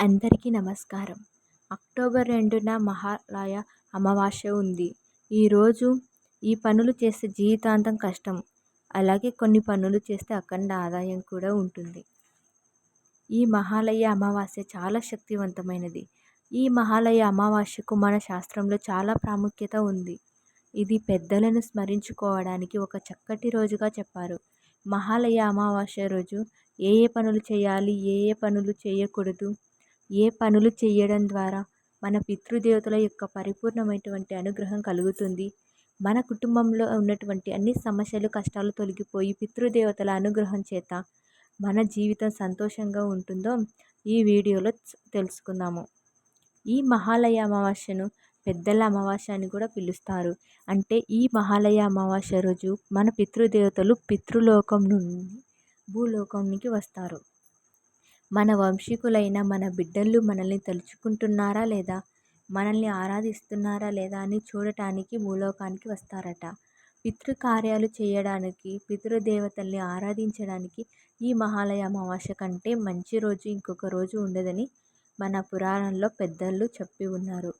అందరికీ నమస్కారం. అక్టోబర్ రెండున మహాలయ అమావాస్య ఉంది. ఈరోజు ఈ పనులు చేస్తే జీవితాంతం కష్టం. అలాగే కొన్ని పనులు చేస్తే అఖండ ఆదాయం కూడా ఉంటుంది. ఈ మహాలయ అమావాస్య చాలా శక్తివంతమైనది. ఈ మహాలయ అమావాస్యకు మన శాస్త్రంలో చాలా ప్రాముఖ్యత ఉంది. ఇది పెద్దలను స్మరించుకోవడానికి ఒక చక్కటి రోజుగా చెప్పారు. మహాలయ అమావాస్య రోజు ఏ ఏ పనులు చేయాలి ఏ ఏ పనులు చేయకూడదు ఏ పనులు చేయడం ద్వారా మన పితృదేవతల యొక్క పరిపూర్ణమైనటువంటి అనుగ్రహం కలుగుతుంది. మన కుటుంబంలో ఉన్నటువంటి అన్ని సమస్యలు కష్టాలు తొలగిపోయి పితృదేవతల అనుగ్రహం చేత మన జీవితం సంతోషంగా ఉంటుందో ఈ వీడియోలో తెలుసుకుందాము. ఈ మహాలయ అమావాస్యను పెద్దల అమావాస్య అని కూడా పిలుస్తారు. అంటే ఈ మహాలయ అమావాస్య రోజు మన పితృదేవతలు పితృలోకం నుండి భూలోకానికి వస్తారు. మన వంశీకులైన మన బిడ్డలు మనల్ని తలుచుకుంటున్నారా లేదా? మనల్ని ఆరాధిస్తున్నారా లేదా అని చూడటానికి భూలోకానికి వస్తారట. పితృకార్యాలు చేయడానికి పితృదేవతల్ని ఆరాధించడానికి ఈ మహాలయ అమావాస్య కంటే మంచి రోజు ఇంకొక రోజు ఉండదని మన పురాణంలో పెద్దలు చెప్పి ఉన్నారు.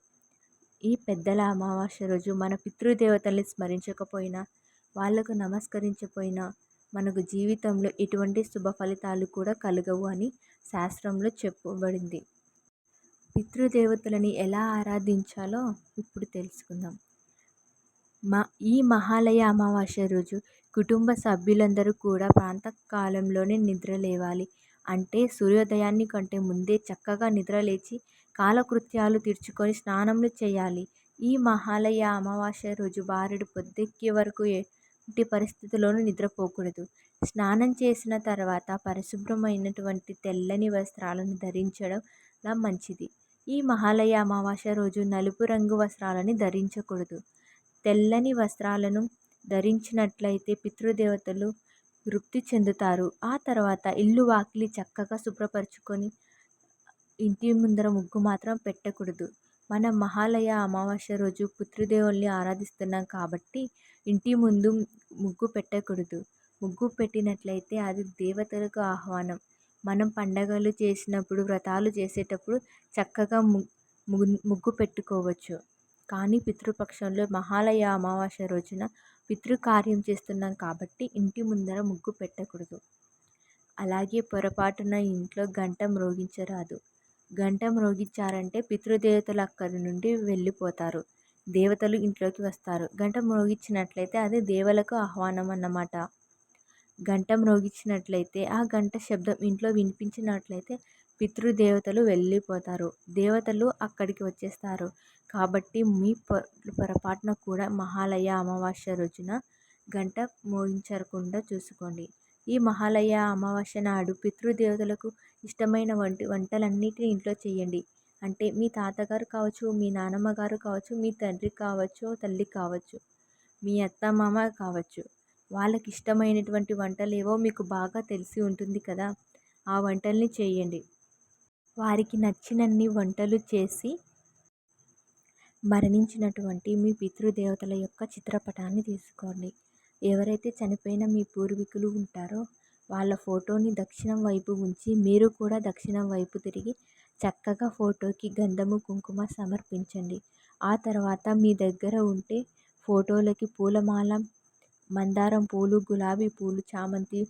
ఈ పెద్దల అమావాస్య రోజు మన పితృదేవతల్ని స్మరించకపోయినా వాళ్ళకు నమస్కరించకపోయినా మనకు జీవితంలో ఎటువంటి శుభ ఫలితాలు కూడా కలగవు అని శాస్త్రంలో చెప్పబడింది. పితృదేవతలని ఎలా ఆరాధించాలో ఇప్పుడు తెలుసుకుందాం. మా ఈ మహాలయ అమావాస్య రోజు కుటుంబ సభ్యులందరూ కూడా ప్రాంతకాలంలోనే నిద్ర లేవాలి అంటే సూర్యోదయాన్ని కంటే ముందే చక్కగా నిద్ర లేచి కాలకృత్యాలు తీర్చుకొని స్నానములు చేయాలి. ఈ మహాలయ అమావాస్య రోజు బారెడు పొద్దెక్కే వరకు ఎట్టి పరిస్థితుల్లోనూ నిద్రపోకూడదు. స్నానం చేసిన తర్వాత పరిశుభ్రమైనటువంటి తెల్లని వస్త్రాలను ధరించడం మంచిది. ఈ మహాలయ అమావాస్య రోజు నలుపు రంగు వస్త్రాలని ధరించకూడదు. తెల్లని వస్త్రాలను ధరించినట్లయితే పితృదేవతలు తృప్తి చెందుతారు. ఆ తర్వాత ఇల్లు వాకిలి చక్కగా శుభ్రపరచుకొని ఇంటి ముందర ముగ్గు మాత్రం పెట్టకూడదు. మనం మహాలయ అమావాస్య రోజు పితృదేవుల్ని ఆరాధిస్తున్నాం కాబట్టి ఇంటి ముందు ముగ్గు పెట్టకూడదు. ముగ్గు పెట్టినట్లయితే అది దేవతలకు ఆహ్వానం. మనం పండగలు చేసినప్పుడు వ్రతాలు చేసేటప్పుడు చక్కగా ముగ్గు పెట్టుకోవచ్చు. కానీ పితృపక్షంలో మహాలయ అమావాస్య రోజున పితృకార్యం చేస్తున్నాం కాబట్టి ఇంటి ముందర ముగ్గు పెట్టకూడదు. అలాగే పొరపాటున ఇంట్లో గంట మ్రోగించరాదు గంట మ్రోగించారంటే పితృదేవతలు అక్కడి నుండి వెళ్ళిపోతారు. దేవతలు ఇంట్లోకి వస్తారు. గంట మ్రోగించినట్లయితే అది దేవలకు ఆహ్వానం అన్నమాట గంట మ్రోగించినట్లయితే ఆ గంట శబ్దం ఇంట్లో వినిపించినట్లయితే పితృదేవతలు వెళ్ళిపోతారు. దేవతలు అక్కడికి వచ్చేస్తారు. కాబట్టి మీ పొరపాటున కూడా మహాలయ అమావాస్య రోజున గంట మోగించకుండా చూసుకోండి. ఈ మహాలయ అమావాస్య నాడు పితృదేవతలకు ఇష్టమైన వంటి వంటలన్నిటిని ఇంట్లో చేయండి. అంటే మీ తాతగారు కావచ్చు మీ నానమ్మ గారు కావచ్చు మీ తండ్రి కావచ్చు తల్లి కావచ్చు మీ అత్త మామ కావచ్చు వాళ్ళకి ఇష్టమైనటువంటి వంటలు ఏవో మీకు బాగా తెలిసి ఉంటుంది కదా ఆ వంటల్ని చేయండి. వారికి నచ్చినన్ని వంటలు చేసి మరణించినటువంటి మీ పితృదేవతల యొక్క చిత్రపటాన్ని తీసుకోండి. ఎవరైతే చనిపోయిన మీ పూర్వీకులు ఉంటారో వాళ్ళ ఫోటోని దక్షిణం వైపు ఉంచి మీరు కూడా దక్షిణం వైపు తిరిగి చక్కగా ఫోటోకి గంధము కుంకుమ సమర్పించండి. ఆ తర్వాత మీ దగ్గర ఉంటే ఫోటోలకి పూలమాల మందారం పూలు గులాబీ పూలు చామంతి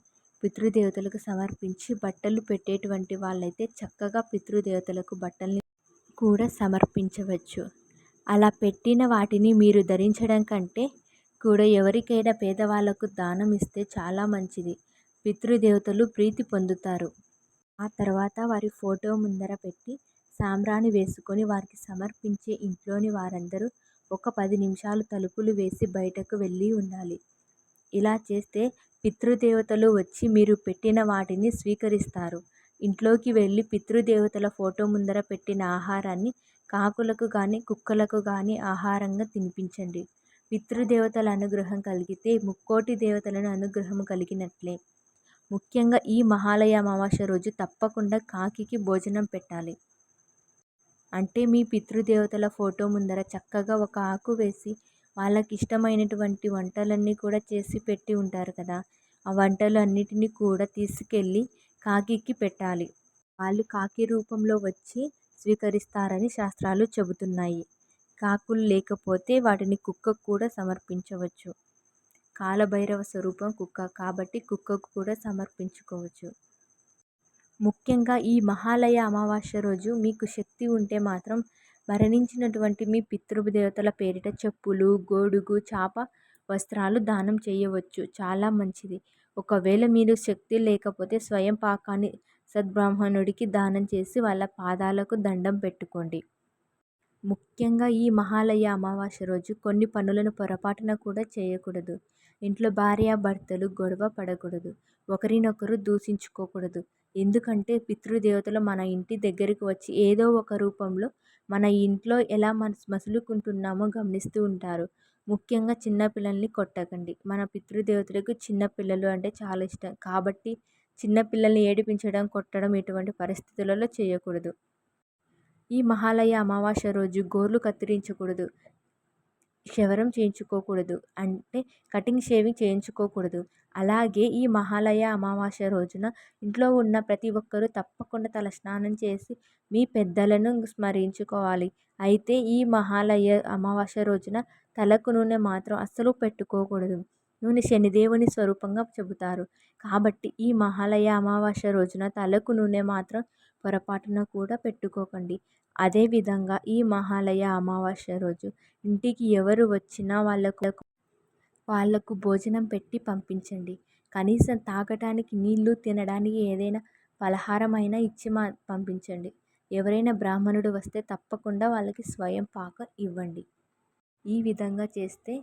పితృదేవతలకు సమర్పించి బట్టలు పెట్టేటువంటి వాళ్ళైతే చక్కగా పితృదేవతలకు బట్టల్ని కూడా సమర్పించవచ్చు. అలా పెట్టిన వాటిని మీరు ధరించడం కంటే కూడా ఎవరికైనా పేదవాళ్ళకు దానం ఇస్తే చాలా మంచిది. పితృదేవతలు ప్రీతి పొందుతారు. ఆ తర్వాత వారి ఫోటో ముందర పెట్టి సాంబ్రాణి వేసుకొని వారికి సమర్పించే ఇంట్లోని వారందరూ ఒక పది నిమిషాలు తలుపులు వేసి బయటకు వెళ్ళి ఉండాలి. ఇలా చేస్తే పితృదేవతలు వచ్చి మీరు పెట్టిన వాటిని స్వీకరిస్తారు. ఇంట్లోకి వెళ్ళి పితృదేవతల ఫోటో ముందర పెట్టిన ఆహారాన్ని కాకులకు కానీ కుక్కలకు కానీ ఆహారంగా తినిపించండి. పితృదేవతల అనుగ్రహం కలిగితే ముక్కోటి దేవతలను అనుగ్రహం కలిగినట్లే. ముఖ్యంగా ఈ మహాలయ అమావాస్య రోజు తప్పకుండా కాకికి భోజనం పెట్టాలి. అంటే మీ పితృదేవతల ఫోటో ముందర చక్కగా ఒక ఆకు వేసి వాళ్ళకి ఇష్టమైనటువంటి వంటలన్నీ కూడా చేసి పెట్టి ఉంటారు కదా. ఆ వంటలు అన్నిటినీ కూడా తీసుకెళ్ళి కాకికి పెట్టాలి. వాళ్ళు కాకి రూపంలో వచ్చి స్వీకరిస్తారని శాస్త్రాలు చెబుతున్నాయి. కాకులు లేకపోతే వాటిని కుక్కకు కూడా సమర్పించవచ్చు. కాలభైరవ స్వరూపం కుక్క. కాబట్టి కుక్కకు కూడా సమర్పించుకోవచ్చు. ముఖ్యంగా ఈ మహాలయ అమావాస్య రోజు మీకు శక్తి ఉంటే మాత్రం మరణించినటువంటి మీ పితృదేవతల పేరిట చెప్పులు గొడుగు చాప వస్త్రాలు దానం చేయవచ్చు. చాలా మంచిది. ఒకవేళ మీరు శక్తి లేకపోతే స్వయం పాకాన్ని సద్బ్రాహ్మణుడికి దానం చేసి వాళ్ళ పాదాలకు దండం పెట్టుకోండి. ముఖ్యంగా ఈ మహాలయ అమావాస్య రోజు కొన్ని పనులను పొరపాటున కూడా చేయకూడదు. ఇంట్లో భార్యాభర్తలు గొడవ పడకూడదు. ఒకరినొకరు దూషించుకోకూడదు. ఎందుకంటే పితృదేవతలు మన ఇంటి దగ్గరికి వచ్చి ఏదో ఒక రూపంలో మన ఇంట్లో ఎలా మన మసులుకుంటున్నామో గమనిస్తూ ఉంటారు. ముఖ్యంగా చిన్నపిల్లల్ని కొట్టకండి. మన పితృదేవతలకు చిన్నపిల్లలు అంటే చాలా ఇష్టం. కాబట్టి చిన్నపిల్లల్ని ఏడిపించడం కొట్టడం ఇటువంటి పరిస్థితులలో చేయకూడదు. ఈ మహాలయ అమావాస్య రోజు గోర్లు కత్తిరించకూడదు. క్షవరం చేయించుకోకూడదు. అంటే కటింగ్ షేవింగ్ చేయించుకోకూడదు. అలాగే ఈ మహాలయ అమావాస్య రోజున ఇంట్లో ఉన్న ప్రతి ఒక్కరూ తప్పకుండా తల స్నానం చేసి మీ పెద్దలను స్మరించుకోవాలి. అయితే ఈ మహాలయ అమావాస్య రోజున తలకు నూనె మాత్రం అస్సలు పెట్టుకోకూడదు. నూనె శనిదేవుని స్వరూపంగా చెబుతారు. కాబట్టి ఈ మహాలయ అమావాస్య రోజున తలకు నూనె మాత్రం పొరపాటున కూడా పెట్టుకోకండి. అదేవిధంగా ఈ మహాలయ అమావాస్య రోజు ఇంటికి ఎవరు వచ్చినా వాళ్ళకు వాళ్ళకు భోజనం పెట్టి పంపించండి. కనీసం తాగటానికి నీళ్ళు తినడానికి ఏదైనా పలహారమైనా ఇచ్చి మా పంపించండి. ఎవరైనా బ్రాహ్మణుడు వస్తే తప్పకుండా వాళ్ళకి స్వయం పాక ఇవ్వండి. ఈ విధంగా చేస్తే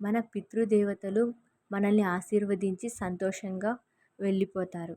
మన పితృదేవతలు మనల్ని ఆశీర్వదించి సంతోషంగా వెళ్ళిపోతారు.